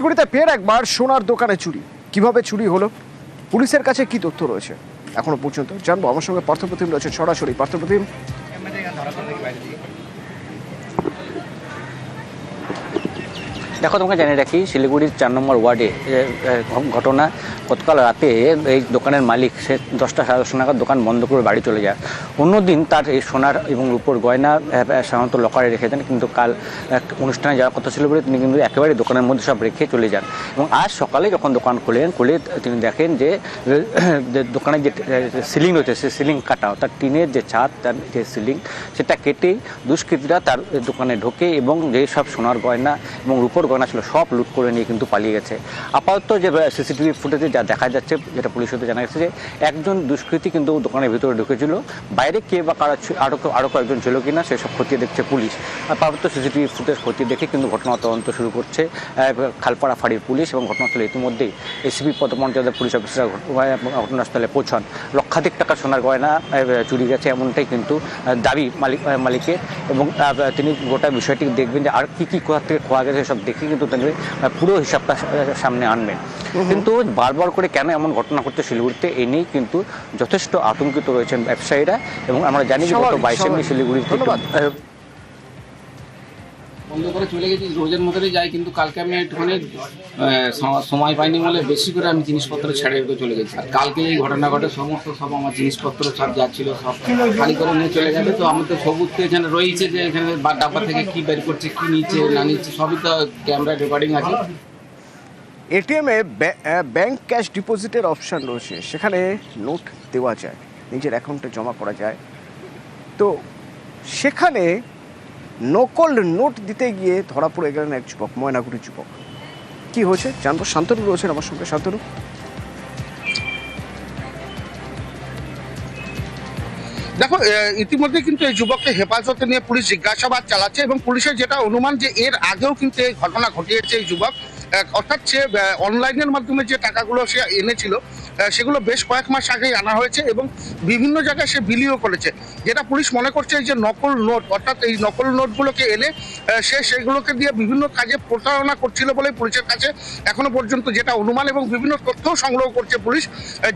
শিলিগুড়িতে ফের একবার সোনার দোকানে চুরি। কীভাবে চুরি হলো? পুলিশের কাছে কি তথ্য রয়েছে? এখনও পর্যন্ত জানব। আমার সঙ্গে পার্থপ্রতিম রয়েছে সরাসরি। পার্থপ্রতিম? দেখো, তোমাকে জানিয়ে রাখি, শিলিগুড়ির চার নম্বর ওয়ার্ডে ঘটনা গতকাল রাতে এই দোকানের মালিক, সে দশটা সাড়ে দশটা নাগাদ দোকান বন্ধ করে বাড়ি চলে যায়। অন্যদিন তার এই সোনার এবং রূপোর গয়না সাধারণত লকারে রেখে দেন, কিন্তু কাল অনুষ্ঠানে যাওয়ার কথা ছিল বলে তিনি কিন্তু একেবারে দোকানের মধ্যে সব রেখে চলে যান। এবং আজ সকালে যখন দোকান খোলেন, খুলে তিনি দেখেন যে দোকানের যে সিলিং রয়েছে, সে সিলিং কাটা অর্থাৎ টিনের যে ছাদ, তার যে সিলিং, সেটা কেটে দুষ্কৃতীরা তার দোকানে ঢোকে এবং যে সব সোনার গয়না এবং রূপোর গয়না ছিল সব লুট করে নিয়ে কিন্তু পালিয়ে গেছে। আপাতত যে সিসিটিভি ফুটেজে যা দেখা যাচ্ছে, যেটা পুলিশ জানা গেছে যে একজন দুষ্কৃতী কিন্তু দোকানের ভিতরে ঢুকেছিল। বাইরে কে বা কারা আরও আরও কয়েকজন ছিল কিনা সেসব খতিয়ে দেখছে পুলিশ আপাতত সিসিটিভি ফুটেজ খতিয়ে দেখে কিন্তু ঘটনা তদন্ত শুরু করছে খালপাড়া ফাঁড়ির পুলিশ এবং ঘটনাস্থলে ইতিমধ্যেই এসিপি পদমর্যাদার পুলিশ অফিসার ঘটনাস্থলে পৌঁছান। লক্ষাধিক টাকা সোনার গয়না চুরি গেছে এমনটাই কিন্তু দাবি মালিক মালিকের এবং তিনি গোটা বিষয়টি দেখবেন যে আর কি কি কোথা থেকে খোয়া গেছে সব দেখে কিন্তু তিনি পুরো হিসাবটা সামনে আনবেন কিন্তু বারবার করে কেন এমন ঘটনা করতে শিলিগুড়িতে এ নিয়ে কিন্তু যথেষ্ট আতঙ্কিত রয়েছেন ব্যবসায়ীরা এবং আমরা জানি যে গত বাইশে মে স্বাভাবিক। বন্ধ করে চলে গেছি, রোজের মতোই যাই, কিন্তু কালকে আমি একটুখানি সময় পাইনি বলে বেশি করে আমি জিনিসপত্র ছেড়ে রেখে চলে গেছি। আর কালকে এই ঘটনা ঘটে, সমস্ত সব আমার জিনিসপত্র সব যাচ্ছিল, সব খালি করে নিয়ে চলে গেছে তো আমি তো সবুজ তো এখানে রয়েছে যে এখানে ডাব্বা থেকে কি বের করছে, কি নিচ্ছে, না নিচ্ছে, সবই তো ক্যামেরা রেকর্ডিং আছে। এটিএমে ব্যাংক ক্যাশ ডিপোজিটের অপশান রয়েছে, সেখানে নোট দেওয়া যায়, নিজের অ্যাকাউন্টে জমা করা যায়। তো সেখানে নকল নোট দিতে গিয়ে ধরা পড়ে গেলেন এক যুবক, ময়নাগুড়ি যুবক। কি হয়েছে? জানব। শান্তনু রয়েছেন আমার সঙ্গে। শান্তনু? দেখো ইতিমধ্যে কিন্তু এই যুবককে হেফাজতে নিয়ে পুলিশ জিজ্ঞাসাবাদ চালাচ্ছে এবং পুলিশের যেটা অনুমান যে এর আগেও কিন্তু এই ঘটনা ঘটিয়েছে এই যুবক অর্থাৎ সে অনলাইনের মাধ্যমে যে টাকাগুলো সে এনেছিল সেগুলো বেশ কয়েক মাস আগেই আনা হয়েছে এবং বিভিন্ন জায়গায় সে বিলিও করেছে। যেটা পুলিশ মনে করছে যে নকল নোট, অর্থাৎ এই নকল নোটগুলোকে এনে সে সেগুলোকে দিয়ে বিভিন্ন কাজে প্রতারণা করছিল বলে পুলিশের কাছে এখনও পর্যন্ত যেটা অনুমান এবং বিভিন্ন তথ্যও সংগ্রহ করছে পুলিশ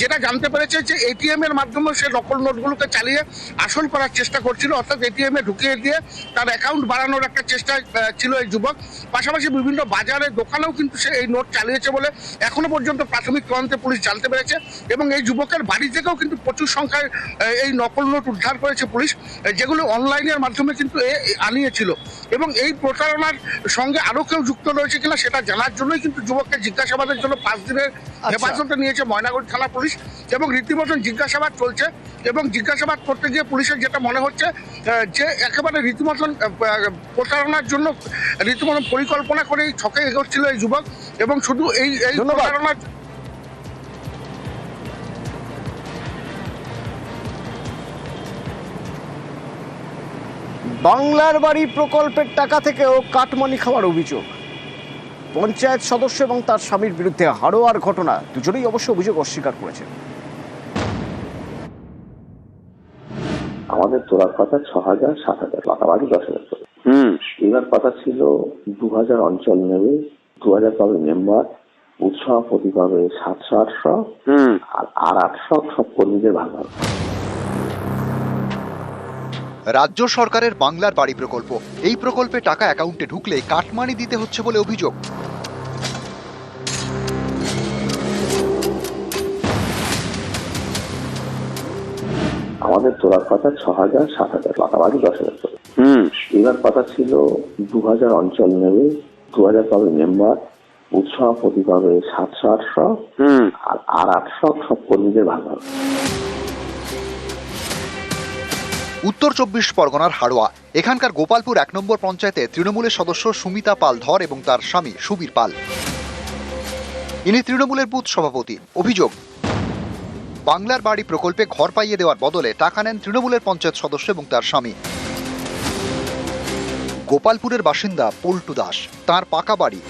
যেটা জানতে পেরেছে যে এটিএম এর মাধ্যমে সে নকল নোটগুলোকে চালিয়ে আসল করার চেষ্টা করছিল, অর্থাৎ এটিএম এ ঢুকিয়ে দিয়ে তার অ্যাকাউন্ট বাড়ানোর একটা চেষ্টা ছিল এই যুবক। পাশাপাশি বিভিন্ন বাজারে, দোকানেও কিন্তু সে এই নোট চালিয়েছে বলে এখনও পর্যন্ত প্রাথমিক তদন্তে পুলিশ জানতে পেরেছে। এবং এই যুবকের বাড়ি থেকেও কিন্তু প্রচুর সংখ্যায় এই নকল নোট উদ্ধার করেছে পুলিশ যেগুলো অনলাইনের মাধ্যমে কিন্তু এ আনিয়েছিল এবং এই প্রতারণার সঙ্গে আরও কেউ যুক্ত রয়েছে কিনা সেটা জানার জন্যই কিন্তু যুবককে জিজ্ঞাসাবাদের জন্য পাঁচ দিনের হেফাজতে নিয়েছে ময়নাগুড়ি থানা পুলিশ এবং রীতিমতন জিজ্ঞাসাবাদ চলছে এবং জিজ্ঞাসাবাদ করতে গিয়ে পুলিশের যেটা মনে হচ্ছে যে একেবারে রীতিমতন প্রতারণার জন্য রীতিমতন পরিকল্পনা করে এই ছকে এগোচ্ছিল এই যুবক এবং শুধু এই এই। প্রতারণার বাংলার বাড়ি প্রকল্পের টাকা থেকেও কাটমানি খাওয়ার অভিযোগ। পঞ্চায়েত সদস্য এবং তার স্বামীর বিরুদ্ধে হারোয়ার ঘটনা দুজনেই অবশ্য অভিযোগ অস্বীকার করেছে আমাদের তোলার কথা ছ হাজার সাত হাজার পাকাবাড়ি দশ হাজার করে। হুম। এবার কথা ছিল দু হাজার অঞ্চল নেবে দু হাজার পাবে মেম্বার উৎসভাপতি পাবে সাতশো আটশো আর আর আটশো সব কর্মীদের ভাগ হবে। রাজ্য সরকারের বাংলার বাড়ি প্রকল্প। এই প্রকল্পে টাকা অ্যাকাউন্টে ঢুকলে কাটমানি দিতে হচ্ছে বলে অভিযোগ। আমাদের তোলার কথা ছ হাজার সাত হাজার পাকাবাড়ি দশ হাজার করে। এবার কথা ছিল দু হাজার অঞ্চল নেবে দু হাজার পাবে মেম্বার উৎসভাপতি পাবে সাতশো আটশো আর আর আটশো সব কর্মীদের ভাগ হবে। উত্তর চব্বিশ পরগনার হাড়োয়া। এখানকার গোপালপুর এক নম্বর পঞ্চায়েতে তৃণমূলের সদস্য সুমিতা পাল ধর এবং তার স্বামী সুবীর পাল। ইনি তৃণমূলের বুথ সভাপতি। অভিযোগ, বাংলার বাড়ি প্রকল্পে ঘর পাইয়ে দেওয়ার বদলে টাকা নেন তৃণমূলের পঞ্চায়েত সদস্য এবং তার স্বামী। গোপালপুরের বাসিন্দা পল্টু দাস, তার পাকা বাড়ি।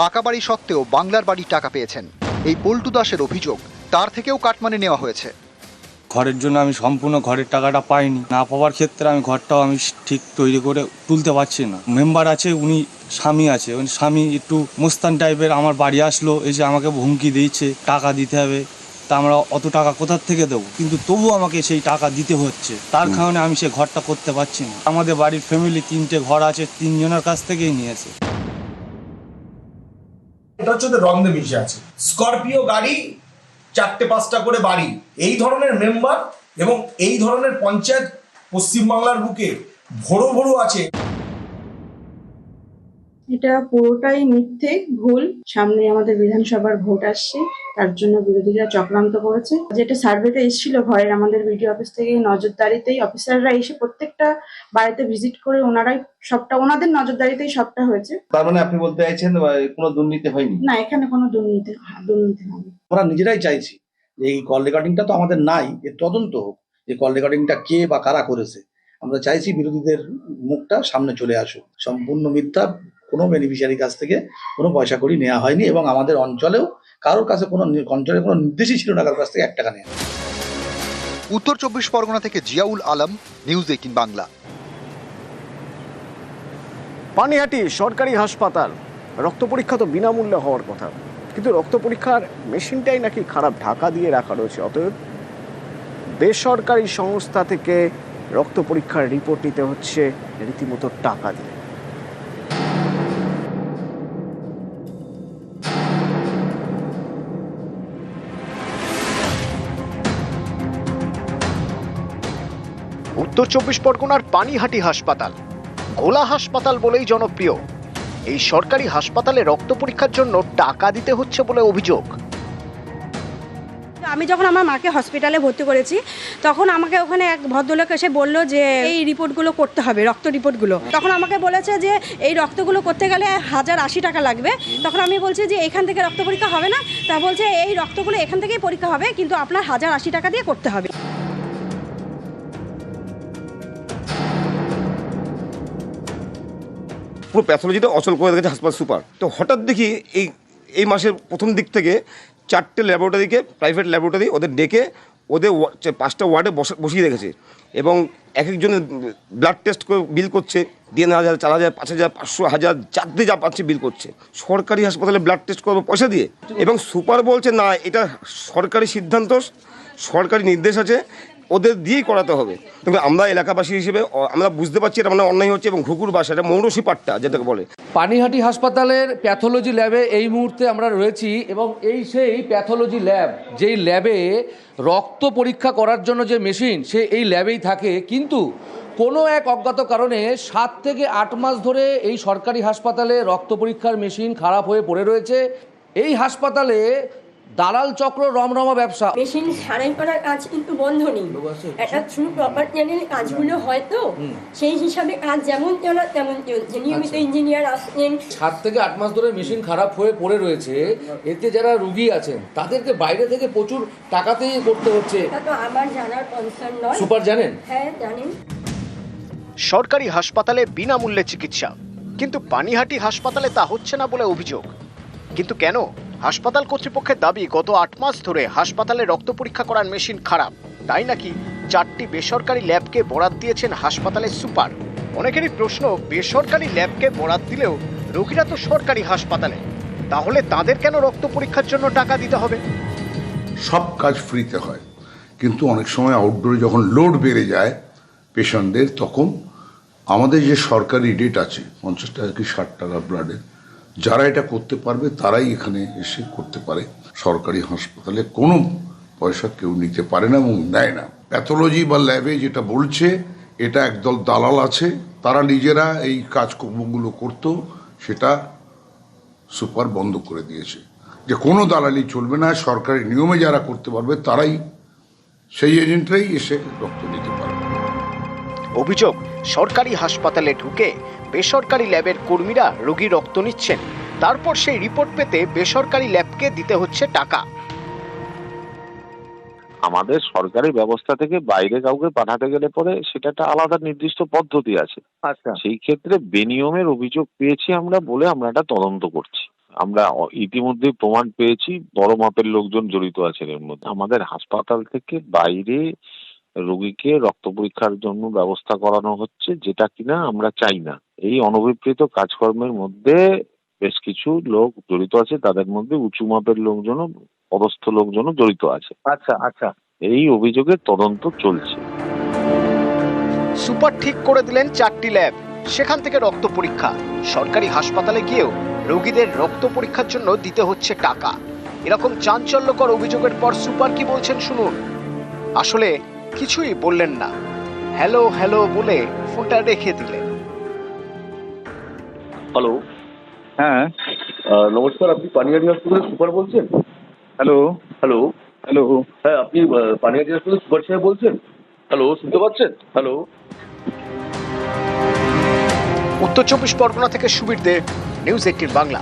পাকা বাড়ি সত্ত্বেও বাংলার বাড়ির টাকা পেয়েছেন। এই পল্টু দাসের অভিযোগ, তার থেকেও কাটমানি নেওয়া হয়েছে। ঘরের জন্য আমি সম্পূর্ণ ঘরের টাকাটা পাইনি। না পাওয়ার ক্ষেত্রে আমি ঘরটাও আমি ঠিক তৈরি করে তুলতে পারছি না। মেম্বার আছে উনি স্বামী আছে। উনি স্বামী একটু মুস্তান টাইপের আমার বাড়ি আসলো এসে আমাকে হুমকি দিয়েছে টাকা দিতে হবে। তা আমরা অত টাকা কোথার থেকে দেবো? কিন্তু তবু আমাকে সেই টাকা দিতে হচ্ছে। তার কারণে আমি সে ঘরটা করতে পারছি না। আমাদের বাড়ির ফ্যামিলি তিনটে ঘর আছে তিনজনের কাছ থেকেই নিয়েছে। এটা হচ্ছে রন্ধে মিশে আছে। স্করপিও গাড়ি চারটে পাঁচটা করে বাড়ি। এই ধরনের মেম্বার এবং এই ধরনের পঞ্চায়েত পশ্চিমবাংলার বুকে ভোরো ভোরো আছে। এটা পুরোটাই মিথ্যে ভুল। সামনে আমাদের বিধানসভার ভোট আসছে তার জন্য বিরোধীরা চক্রান্ত করেছে। যেটা সার্ভেতে এসেছিল ঘরের আমাদের বিডিও অফিস থেকে নজরদারিতেই অফিসাররা এসে প্রত্যেকটা বাড়িতে ভিজিট করে ওনারাই সবটা ওনাদের নজরদারিতেই সবটা হয়েছে। তার মানে আপনি বলতে চাইছেন কোনো দুর্নীতি হয়নি? না এখানে কোনো দুর্নীতি দুর্নীতি হয়নি। আমরা নিজেরাই চাইছি যে এই কল রেকর্ডিংটা তো আমাদের নাই এর তদন্ত হোক যে কল রেকর্ডিংটা কে বা কারা করেছে। আমরা চাইছি বিরোধীদের মুখটা সামনে চলে আসুক। সম্পূর্ণ মিথ্যা কোনো বেনিফিশিয়ারির কাছ থেকে কোনো পয়সা করি নেওয়া হয়নি এবং আমাদের অঞ্চলেও কারোর কাছে কোনো অঞ্চলে কোনো নির্দেশই ছিল না কারোর কাছ থেকে এক টাকা নেওয়া উত্তর চব্বিশ পরগনা থেকে জিয়াউল আলম নিউজ এইটিন বাংলা। পানিহাটি সরকারি হাসপাতাল রক্ত পরীক্ষা তো বিনামূল্যে হওয়ার কথা। কিন্তু রক্ত পরীক্ষার মেশিনটাই নাকি খারাপ ঢাকা দিয়ে রাখা রয়েছে অতএব বেসরকারি সংস্থা থেকে রক্ত পরীক্ষার রিপোর্ট নিতে হচ্ছে রীতিমতো টাকা দিয়ে। উত্তর চব্বিশ পরগনার পানিহাটি হাসপাতাল। ঘোলা হাসপাতাল বলেই জনপ্রিয়। এই সরকারি হাসপাতালে রক্ত পরীক্ষার জন্য টাকা দিতে হচ্ছে বলে অভিযোগ। আমি যখন আমার মাকে হসপিটালে ভর্তি করেছি, তখন আমাকে ওখানে এক ভদ্রলোক এসে বলল যে, এই রিপোর্টগুলো করতে হবে, রক্ত রিপোর্টগুলো। তখন আমাকে বলেছে যে, এই রক্তগুলো করতে গেলে হাজার আশি টাকা লাগবে। তখন আমি বলছি যে, এখান থেকে রক্ত পরীক্ষা হবে না। তা বলছে, এই রক্তগুলো এখান থেকেই পরীক্ষা হবে, কিন্তু আপনার হাজার আশি টাকা দিয়ে করতে হবে। পুরো প্যাথোলজিটা অচল করে রেখেছে হাসপাতাল সুপার। তো হঠাৎ দেখি এই এই মাসের প্রথম দিক থেকে চারটে ল্যাবরেটরিকে প্রাইভেট ল্যাবরেটরি ওদের ডেকে ওদের পাঁচটা ওয়ার্ডে বসা- বসিয়ে রেখেছে। এবং এক একজনের ব্লাড টেস্ট করে বিল করছে তিন হাজার, চার হাজার, পাঁচ হাজার, পাঁচশো, হাজার যাতে যা পাচ্ছে বিল করছে। সরকারি হাসপাতালে ব্লাড টেস্ট করব, পয়সা দিয়ে। এবং সুপার বলছে, না, এটা সরকারি সিদ্ধান্ত, সরকারি নির্দেশ আছে ওদের দিয়েই করাতে হবে। তবে আমরা এলাকাবাসী হিসেবে আমরা বুঝতে পারছি এটা মানে অন্যায় হচ্ছে এবং ঘুঘুর বাসা, এটা মৌরসি পাট্টা যেটাকে বলে। পানিহাটি হাসপাতালের প্যাথোলজি ল্যাবে এই মুহূর্তে আমরা রয়েছি এবং এই সেই প্যাথোলজি ল্যাব, যেই ল্যাবে রক্ত পরীক্ষা করার জন্য যে মেশিন, সে এই ল্যাবেই থাকে। কিন্তু কোনো এক অজ্ঞাত কারণে সাত থেকে আট মাস ধরে এই সরকারি হাসপাতালে রক্ত পরীক্ষার মেশিন খারাপ হয়ে পড়ে রয়েছে। এই হাসপাতালে দালাল চক্র রমরমা ব্যবসা। মেশিন সারাই করার কাজ কিন্তু বন্ধ নেই। একটা থ্রু প্রপার চ্যানেল কাজগুলো হয় তো সেই হিসাবে কাজ যেমন চলা তেমন চলছে। নিয়মিত ইঞ্জিনিয়ার আসছেন। সাত থেকে আট মাস ধরে মেশিন খারাপ হয়ে পড়ে রয়েছে। এতে যারা রুগী আছেন তাদেরকে বাইরে থেকে প্রচুর টাকাতেই করতে হচ্ছে। এটা তো আমার জানার কনসার্ন নয়। সুপার জানেন? হ্যাঁ জানেন। সরকারি হাসপাতালে বিনামূল্যে চিকিৎসা। কিন্তু পানিহাটি হাসপাতালে তা হচ্ছে না বলে অভিযোগ। কিন্তু কেন? হাসপাতাল কর্তৃপক্ষের দাবি, গত আট মাস ধরে হাসপাতালে রক্ত পরীক্ষা করার মেশিন খারাপ। তাই নাকি চারটি বেসরকারি ল্যাবকে বরাদ দিয়েছেন হাসপাতালের সুপার? অনেকেরই প্রশ্ন, বেসরকারি ল্যাবকে বরাদ দিলেও রোগীরা তো সরকারি হাসপাতালে। তাহলে তাদের কেন রক্ত পরীক্ষার জন্য টাকা দিতে হবে? সব কাজ ফ্রিতে হয়। কিন্তু অনেক সময় আউটডোরে যখন লোড বেড়ে যায় পেশেন্টদের তখন আমাদের যে সরকারি রেট আছে, পঞ্চাশ টাকা কি ষাট টাকা ব্লাডের যারা এটা করতে পারবে, তারাই এখানে এসে করতে পারে। সরকারি হাসপাতালে কোনো পয়সা কেউ নিতে পারে না এবং নেয় না। প্যাথোলজি বা ল্যাবে যেটা বলছে, এটা একদল দালাল আছে। তারা নিজেরা এই কাজকর্মগুলো করতো, সেটা সুপার বন্ধ করে দিয়েছে। যে কোনো দালালি চলবে না, সরকারি নিয়মে যারা করতে পারবে, তারাই সেই এজেন্টরাই এসে রক্ত নিতে পারবে। অভিযোগ সরকারি হাসপাতালে ঢুকে বেসরকারি ল্যাবের কর্মীরা রোগী রক্ত নিচ্ছেন। তারপর সেই রিপোর্ট পেতে বেসরকারি ল্যাবকে দিতে হচ্ছে টাকা। আমাদের সরকারি ব্যবস্থা থেকে বাইরে কাউকে পাঠাতে গেলে পরে সেটা একটা আলাদা নির্দিষ্ট পদ্ধতি আছে। আচ্ছা। সেই ক্ষেত্রে বেনিয়মের অভিযোগ পেয়েছি আমরা বলে আমরা এটা তদন্ত করছি। আমরা ইতিমধ্যে প্রমাণ পেয়েছি বড় মাপের লোকজন জড়িত আছেন এর মধ্যে। আমাদের হাসপাতাল থেকে বাইরে রোগীকে রক্ত পরীক্ষার জন্য ব্যবস্থা করানো হচ্ছে যেটা কিনা আমরা চাই না। এই অনভিপ্রেত কাজকর্মের মধ্যে বেশ কিছু লোক জড়িত আছে তাদের মধ্যে উঁচু মাপের লোকজনও পদস্থ লোকজনও জড়িত আছে। আচ্ছা আচ্ছা। এই অভিযোগের তদন্ত চলছে। সুপার ঠিক করে দিলেন চারটি ল্যাব সেখান থেকে রক্ত পরীক্ষা। সরকারি হাসপাতালে গিয়েও রোগীদের রক্ত পরীক্ষার জন্য দিতে হচ্ছে টাকা। এরকম চাঞ্চল্যকর অভিযোগের পর সুপার কি বলছেন শুনুন। আসলে কিছুই বললেন না। হ্যালো হ্যালো বলে ফোনটা রেখে দিলেন। হ্যালো। হ্যাঁ। নমস্কার আপনি পানিহাটি হসপিটালের সুপার বলছেন? হ্যালো। হ্যালো। হ্যালো। হ্যাঁ আপনি পানিহাটি হসপিটালের সুপার সাহেব বলছেন? হ্যালো শুনতে পাচ্ছেন? হ্যালো। উত্তর চব্বিশ পরগনা থেকে সুবীর দে নিউজ এইটিন বাংলা।